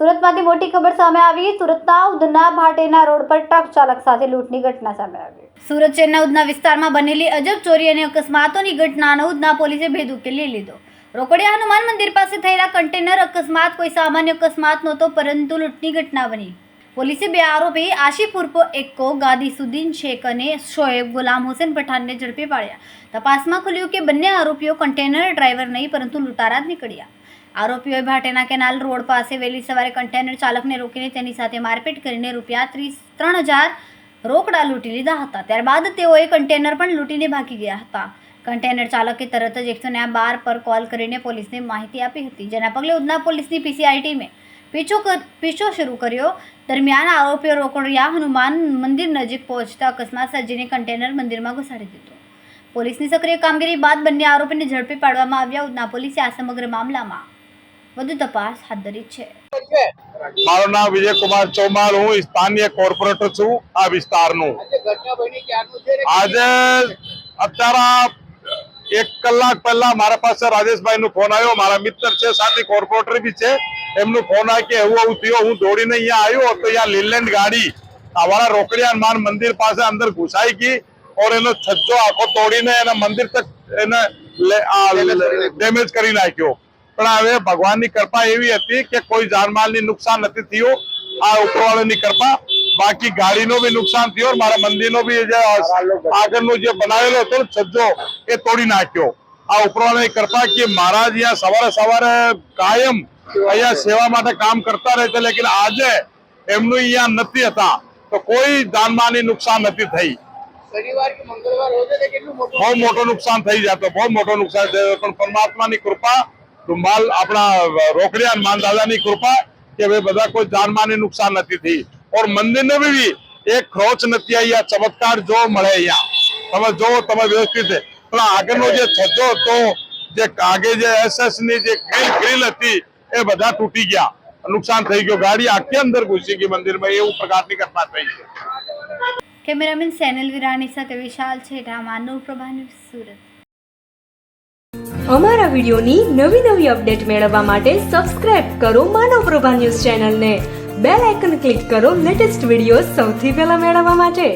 સુરતમાંથી મોટી ખબર સામે આવી. સુરતના ઉધના ભાટેના રોડ પર ટ્રક ચાલક સાથે લૂંટની ઘટના સામે આવી. સુરત શહેરના ઉધના વિસ્તારમાં બનેલી અજબ ચોરી અને અકસ્માતોની ઘટનાનો ઉધના પોલીસે ભેદ ઉકેલી લીધો. રોકડિયા હનુમાન મંદિર પાસે થયેલા કન્ટેનર અકસ્માત કોઈ સામાન્ય અકસ્માત નહોતો, પરંતુ લૂંટની ઘટના બની. પોલીસે બે આરોપી આશિફ ઉર્ફો એક્કો ગાદી સુદ્દીન શેખ અને શોએબ ગુલામ હુસેન પઠાણને ઝડપી પાડ્યા. તપાસમાં ખુલ્યું કે બંને આરોપીઓ કન્ટેનર ડ્રાઈવર નહીં, પરંતુ લૂંટારા જ નીકળ્યા. આરોપીઓએ ભાટેના કેનાલ રોડ પાસે વહેલી સવારે કન્ટેનર ચાલકને રોકીને તેની સાથે મારપીટ કરીને રૂપિયા ત્રીસ, ત્રણ હજાર રોકડા લૂંટી લીધા હતા. ત્યારબાદ તેઓએ કન્ટેનર પણ લૂંટીને ભાગી ગયા હતા. કન્ટેનર ચાલકે તરત જ એકસો ને બાર પર કોલ કરીને પોલીસને માહિતી આપી હતી. જેના પગલે ઉધના પોલીસની પીસીઆઈ ટીમે પીછો પીછો શરૂ કર્યો. દરમિયાન આરોપીઓ રોકડિયા હનુમાન મંદિર નજીક પહોંચતા અકસ્માત સર્જીને કન્ટેનર મંદિરમાં ઘુસાડી દીધું. પોલીસની સક્રિય કામગીરી બાદ બંને આરોપીને ઝડપી પાડવામાં આવ્યા. ઉધના પોલીસે આ સમગ્ર મામલામાં વધુ તપાસ હાથ ધરી છે. મારું નામ વિજયકુમાર ચૌમાલ હું સ્થાનીય કોર્પોરેટર છું આ વિસ્તારનું. આજે અત્યારે એક કલાક પહેલા મારા પાસે રાજેશભાઈ નો ફોન આવ્યો. મારા મિત્ર છે સાથે કોર્પોરેટર બી છે. એમનું ફોન આવે કે એવું એવું થયું હું દોડીને અહીંયા આવ્યો તો અહીંયા લીલેન્ડ ગાડી અમારા રોકડિયા માન મંદિર પાસે અંદર ઘુસાઈ ગઈ ઓર એનો છજ્જો આખો તોડીને એના મંદિર તક એને ડેમેજ કરી નાખ્યો. પણ હવે ભગવાનની કૃપા એવી હતી કે કોઈ જાનમાલની નુકસાન નથી થયું. આ ઉપરવાળાની કૃપા. બાકી ગાડીનો બી નુકસાન થયો મારા મંદિરનો બી જે આગળનો જે બનાવેલો હતો છજ્જો એ તોડી નાખ્યો. આ ઉપરવાળાની કૃપા કે મહારાજ અહીંયા સવારે સવારે કાયમ અહીંયા સેવા માટે કામ કરતા રહે છે લેકિન આજે એમનું અહીંયા નથી હતા. તો કોઈ જાનમાની નુકસાન નથી થઈ. બહુ મોટો નુકસાન થઈ જતો બહુ મોટો નુકસાન થયો પણ પરમાત્માની કૃપા ધુમાલ આપણા રોકડિયા માન દાદાની કૃપા કે ભાઈ બધા કોઈ જાનમાની નુકસાન નથી થઈ. ઓર મંદિરને બી એક ખરોચ નથી અહીંયા આ ચમત્કાર જો મળે અહીંયા. તમે જો તમે વ્યવસ્થિત. પણ આગળનો જે છજ્જો હતો જે આગે જે એસએસની જે ગ્રીલ ગ્રીલ હતી એ બધા તૂટી ગયા. નુકસાન થઈ ગયું. ગાડી આખી અંદર ઘૂસી ગઈ મંદિરમાં. એવું પ્રકારની ઘટના થઈ છે. કેમેરામેન સેનલ વિરાણી સાથે વિશાલ છેઠા માનવ પ્રભા ન્યૂઝ સુરત. અમારા વિડીયોની નવી નવી અપડેટ મેળવવા માટે સબસ્ક્રાઇબ કરો માનવ પ્રભા ન્યૂઝ ચેનલને. બેલ આઇકન ક્લિક કરો લેટેસ્ટ વીડિયો સૌથી પહેલા મેળવવા માટે.